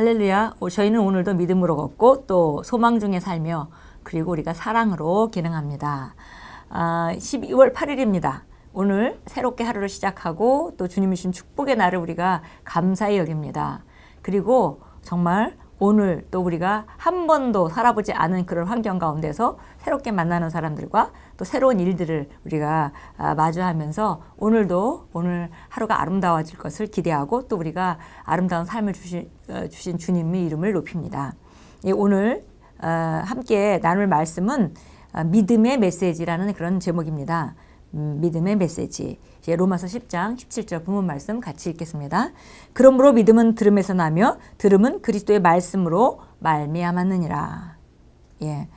할렐루야. 오, 저희는 오늘도 믿음으로 걷고 또 소망 중에 살며 그리고 우리가 사랑으로 기능합니다. 아, 12월 8일입니다. 오늘 새롭게 하루를 시작하고 또 주님이 주신 축복의 날을 우리가 감사히 여깁니다. 그리고 정말 오늘 또 우리가 한 번도 살아보지 않은 그런 환경 가운데서 새롭게 만나는 사람들과 또 새로운 일들을 우리가 아, 마주하면서 오늘도 오늘 하루가 아름다워질 것을 기대하고 또 우리가 아름다운 삶을 주신, 어, 주신 주님의 이름을 높입니다. 예, 오늘 어, 함께 나눌 말씀은 아, 믿음의 메시지라는 그런 제목입니다. 음, 믿음의 메시지. 이제 로마서 10장 17절 부문 말씀 같이 읽겠습니다. 그러므로 믿음은 들음에서 나며 들음은 그리스도의 말씀으로 말미암았느니라. 예.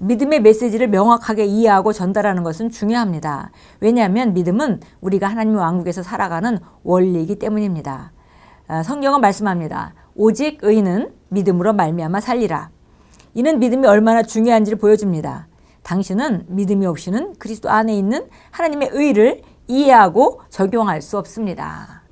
믿음의 메시지를 명확하게 이해하고 전달하는 것은 중요합니다. 왜냐하면 믿음은 우리가 하나님의 왕국에서 살아가는 원리이기 때문입니다. 아, 성경은 말씀합니다. 오직 의인은 믿음으로 말미암아 살리라. 이는 믿음이 얼마나 중요한지를 보여줍니다. 당신은 믿음이 없이는 그리스도 안에 있는 하나님의 의를 이해하고 적용할 수 없습니다.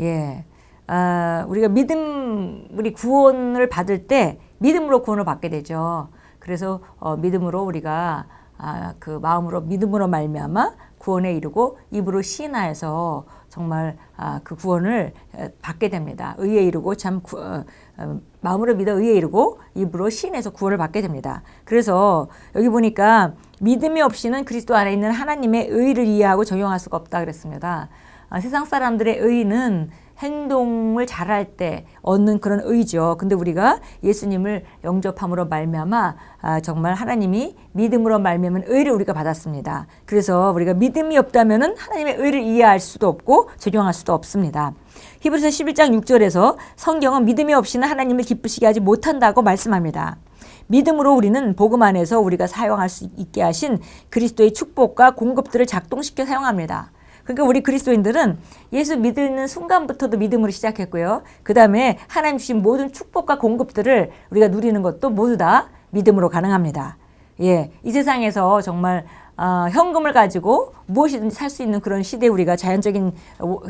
예. 아, 우리가 믿음, 우리 구원을 받을 때 믿음으로 구원을 받게 되죠. 그래서 어, 믿음으로 우리가 아, 그 마음으로 믿음으로 말미암아 구원에 이르고 입으로 시인하여서 정말 아, 그 구원을 에, 받게 됩니다. 의에 이르고 참 구, 어, 어, 마음으로 믿어 의에 이르고 입으로 시인해서 구원을 받게 됩니다. 그래서 여기 보니까 믿음이 없이는 그리스도 안에 있는 하나님의 의를 이해하고 적용할 수가 없다 그랬습니다. 아, 세상 사람들의 의는 행동을 잘할 때 얻는 그런 의죠. 근데 우리가 예수님을 영접함으로 말미암아 아, 정말 하나님이 믿음으로 말미암은 의를 우리가 받았습니다. 그래서 우리가 믿음이 없다면은 하나님의 의를 이해할 수도 없고 적용할 수도 없습니다. 히브리서 11장 6절에서 성경은 믿음이 없이는 하나님을 기쁘시게 하지 못한다고 말씀합니다. 믿음으로 우리는 복음 안에서 우리가 사용할 수 있게 하신 그리스도의 축복과 공급들을 작동시켜 사용합니다. 그러니까 우리 그리스도인들은 예수 믿는 순간부터도 믿음으로 시작했고요. 그 다음에 하나님 주신 모든 축복과 공급들을 우리가 누리는 것도 모두 다 믿음으로 가능합니다. 예, 이 세상에서 정말 어, 현금을 가지고 무엇이든지 살 수 있는 그런 시대에 우리가 자연적인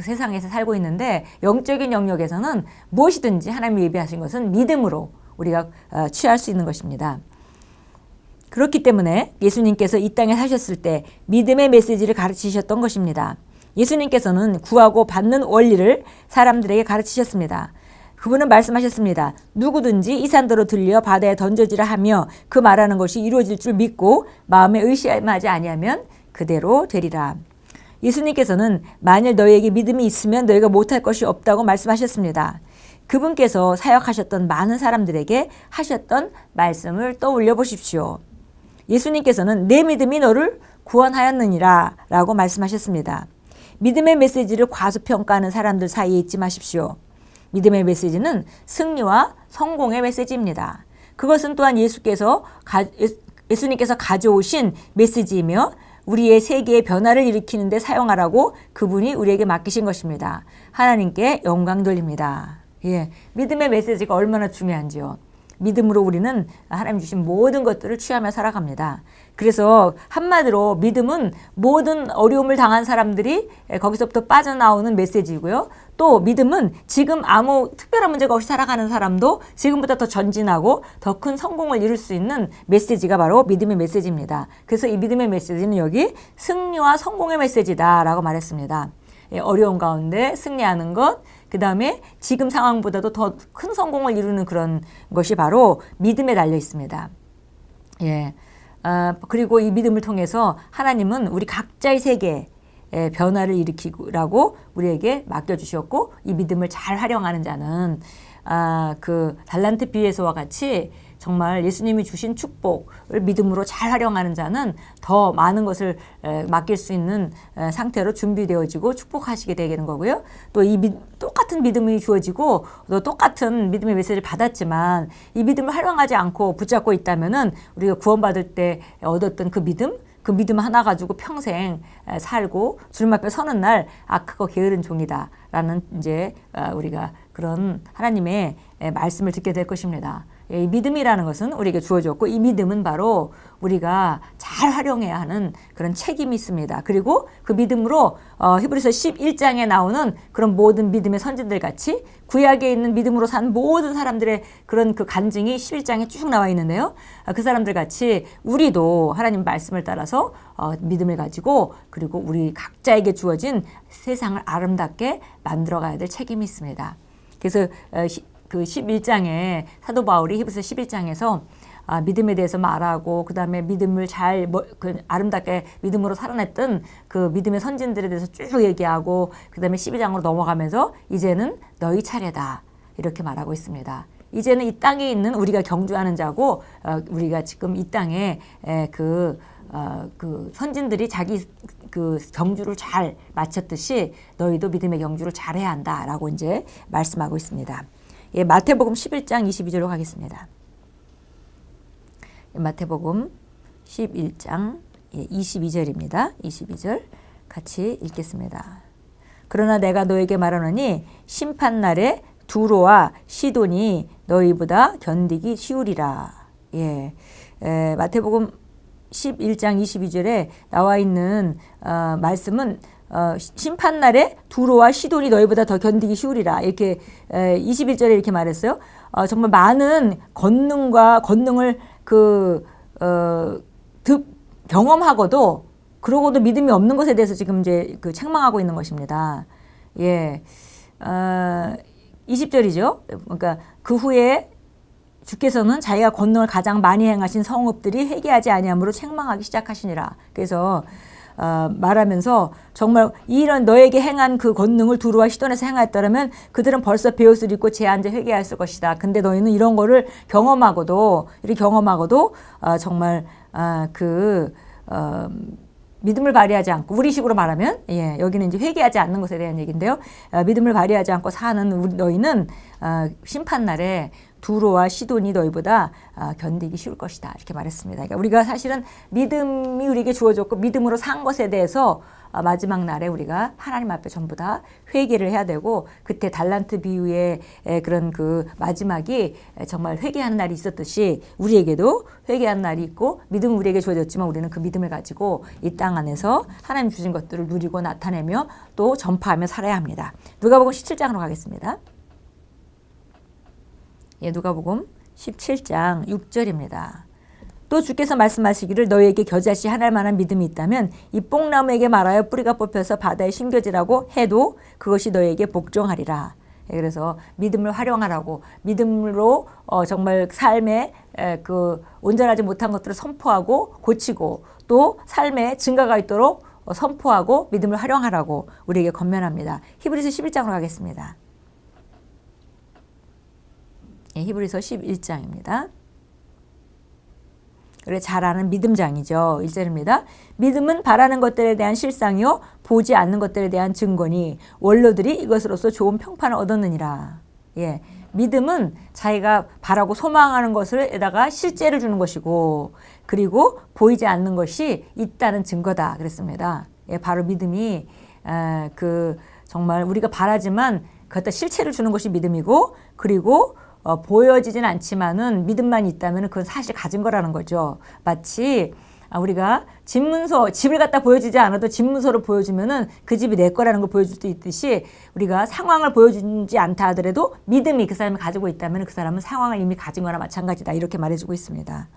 세상에서 살고 있는데 영적인 영역에서는 무엇이든지 하나님이 예비하신 것은 믿음으로 우리가 어, 취할 수 있는 것입니다. 그렇기 때문에 예수님께서 이 땅에 사셨을 때 믿음의 메시지를 가르치셨던 것입니다. 예수님께서는 구하고 받는 원리를 사람들에게 가르치셨습니다. 그분은 말씀하셨습니다. 누구든지 이 산도로 들려 바다에 던져지라 하며 그 말하는 것이 이루어질 줄 믿고 마음에 의심하지 아니하면 그대로 되리라. 예수님께서는 만일 너희에게 믿음이 있으면 너희가 못할 것이 없다고 말씀하셨습니다. 그분께서 사역하셨던 많은 사람들에게 하셨던 말씀을 떠올려 보십시오. 예수님께서는 내 믿음이 너를 구원하였느니라 라고 말씀하셨습니다. 믿음의 메시지를 과소평가하는 사람들 사이에 있지 마십시오. 믿음의 메시지는 승리와 성공의 메시지입니다. 그것은 또한 예수께서 가, 예수님께서 가져오신 메시지이며 우리의 세계의 변화를 일으키는 데 사용하라고 그분이 우리에게 맡기신 것입니다. 하나님께 영광 돌립니다. 예. 믿음의 메시지가 얼마나 중요한지요. 믿음으로 우리는 하나님 주신 모든 것들을 취하며 살아갑니다. 그래서 한마디로 믿음은 모든 어려움을 당한 사람들이 거기서부터 빠져나오는 메시지고요. 또 믿음은 지금 아무 특별한 문제가 없이 살아가는 사람도 지금보다 더 전진하고 더 큰 성공을 이룰 수 있는 메시지가 바로 믿음의 메시지입니다. 그래서 이 믿음의 메시지는 여기 승리와 성공의 메시지다라고 말했습니다. 예, 어려운 가운데 승리하는 것, 그 다음에 지금 상황보다도 더 큰 성공을 이루는 그런 것이 바로 믿음에 달려 있습니다. 예. 아, 그리고 이 믿음을 통해서 하나님은 우리 각자의 세계에 변화를 일으키라고 우리에게 맡겨주셨고 이 믿음을 잘 활용하는 자는 아, 그 달란트 비유에서와 같이 정말 예수님이 주신 축복을 믿음으로 잘 활용하는 자는 더 많은 것을 맡길 수 있는 상태로 준비되어지고 축복하시게 되는 거고요. 또 이 똑같은 믿음이 주어지고 또 똑같은 믿음의 메시지를 받았지만 이 믿음을 활용하지 않고 붙잡고 있다면은 우리가 구원받을 때 얻었던 그 믿음 그 믿음 하나 가지고 평생 살고 주님 앞에 서는 날아 그거 게으른 종이다라는 이제 아, 우리가 그런 하나님의 에, 말씀을 듣게 될 것입니다. 예, 이 믿음이라는 것은 우리에게 주어졌고 이 믿음은 바로 우리가 잘 활용해야 하는 그런 책임이 있습니다. 그리고 그 믿음으로 어, 히브리서 11장에 나오는 그런 모든 믿음의 선진들 같이 구약에 있는 믿음으로 산 모든 사람들의 그런 그 간증이 11장에 쭉 나와 있는데요. 아, 그 사람들 같이 우리도 하나님 말씀을 따라서 어, 믿음을 가지고 그리고 우리 각자에게 주어진 세상을 아름답게 만들어 가야 될 책임이 있습니다. 그래서 어, 시- 그 11장에 사도 바울이 히브리서 11장에서 아, 믿음에 대해서 말하고 그다음에 믿음을 잘 뭐, 그 아름답게 믿음으로 살아냈던 그 믿음의 선진들에 대해서 쭉 얘기하고 그다음에 12장으로 넘어가면서 이제는 너희 차례다 이렇게 말하고 있습니다. 이제는 이 땅에 있는 우리가 경주하는 자고 어, 우리가 지금 이 땅에 에, 그, 어, 그 선진들이 자기 그 경주를 잘 마쳤듯이 너희도 믿음의 경주를 잘 해야 한다라고 이제 말씀하고 있습니다. 예, 마태복음 11장 22절로 가겠습니다. 예, 마태복음 11장 예, 22절입니다. 22절 같이 읽겠습니다. 그러나 내가 너에게 말하노니 심판 날에 두로와 시돈이 너희보다 견디기 쉬우리라. 예. 에, 마태복음 11장 22절에 나와 있는 어, 말씀은 어, 시- 심판 날에 두로와 시돈이 너희보다 더 견디기 쉬우리라. 이렇게 에, 21절에 이렇게 말했어요. 어, 정말 많은 권능과 권능을 그 어, 득, 경험하고도 그러고도 믿음이 없는 것에 대해서 지금 이제 그 책망하고 있는 것입니다. 예. 어, 20절이죠. 그러니까 그 후에 주께서는 자기가 권능을 가장 많이 행하신 성읍들이 회개하지 아니함으로 책망하기 시작하시니라. 그래서 어, 말하면서 정말 이런 너에게 행한 그 권능을 두루와 시돈에서 행하였더라면 그들은 벌써 배옷을 입고 제 앉아 회개했을 것이다. 근데 너희는 이런 거를 경험하고도 이렇게 경험하고도 어, 정말 아, 그 어, 믿음을 발휘하지 않고 우리식으로 말하면 예, 여기는 이제 회개하지 않는 것에 대한 얘기인데요. 어, 믿음을 발휘하지 않고 사는 우리 너희는 어, 심판 날에 두로와 시돈이 너희보다 어, 견디기 쉬울 것이다 이렇게 말했습니다. 그러니까 우리가 사실은 믿음이 우리에게 주어졌고 믿음으로 산 것에 대해서 어, 마지막 날에 우리가 하나님 앞에 전부 다 회개를 해야 되고 그때 달란트 비유의 에, 그런 그 마지막이 에, 정말 회개하는 날이 있었듯이 우리에게도 회개하는 날이 있고 믿음은 우리에게 주어졌지만 우리는 그 믿음을 가지고 이 땅 안에서 하나님 주신 것들을 누리고 나타내며 또 전파하며 살아야 합니다. 누가복음 17장으로 가겠습니다. 예, 누가복음 17장 6절입니다. 또 주께서 말씀하시기를 너희에게 겨자씨 하나할 만한 믿음이 있다면 이 뽕나무에게 말하여 뿌리가 뽑혀서 바다에 심겨지라고 해도 그것이 너희에게 복종하리라. 예, 그래서 믿음을 활용하라고 믿음으로 어, 정말 삶에 에, 그 온전하지 못한 것들을 선포하고 고치고 또 삶에 증가가 있도록 어, 선포하고 믿음을 활용하라고 우리에게 권면합니다. 히브리서 11장으로 가겠습니다. 예, 히브리서 11장입니다. 그래 잘 아는 믿음장이죠. 1절입니다. 믿음은 바라는 것들에 대한 실상이요 보지 않는 것들에 대한 증거니 원로들이 이것으로서 좋은 평판을 얻었느니라. 예. 믿음은 자기가 바라고 소망하는 것을에다가 실제를 주는 것이고 그리고 보이지 않는 것이 있다는 증거다 그랬습니다. 예, 바로 믿음이 에, 그 정말 우리가 바라지만 그것다 실체를 주는 것이 믿음이고 그리고 어, 보여지진 않지만은 믿음만 있다면 그건 사실 가진 거라는 거죠. 마치 아, 우리가 집 문서 집을 갖다 보여주지 않아도 집 문서를 보여주면은 그 집이 내 거라는 걸 보여줄 수 있듯이 우리가 상황을 보여주지 않다 하더라도 믿음이 그 사람이 가지고 있다면 그 사람은 상황을 이미 가진 거나 마찬가지다 이렇게 말해주고 있습니다.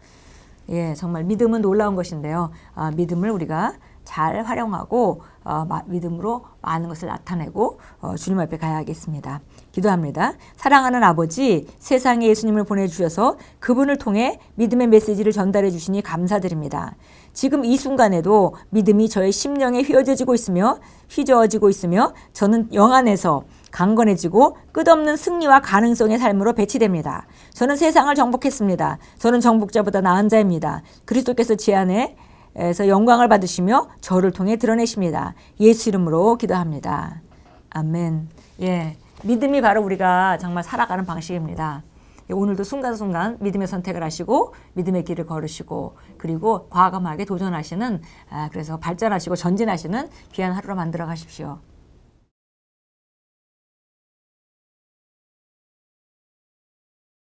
예, 정말 믿음은 놀라운 것인데요. 아, 믿음을 우리가 잘 활용하고 어, 마, 믿음으로 많은 것을 나타내고 어, 주님 앞에 가야 하겠습니다. 기도합니다. 사랑하는 아버지, 세상에 예수님을 보내주셔서 그분을 통해 믿음의 메시지를 전달해 주시니 감사드립니다. 지금 이 순간에도 믿음이 저의 심령에 휘어져지고 있으며 휘저어지고 있으며 저는 영 안에서 강건해지고 끝없는 승리와 가능성의 삶으로 배치됩니다. 저는 세상을 정복했습니다. 저는 정복자보다 나은 자입니다. 그리스도께서 제 안 에서 영광을 받으시며 저를 통해 드러내십니다. 예수 이름으로 기도합니다. 아멘. 예. 믿음이 바로 우리가 정말 살아가는 방식입니다. 예, 오늘도 순간순간 믿음의 선택을 하시고 믿음의 길을 걸으시고 그리고 과감하게 도전하시는 아, 그래서 발전하시고 전진하시는 귀한 하루로 만들어 가십시오.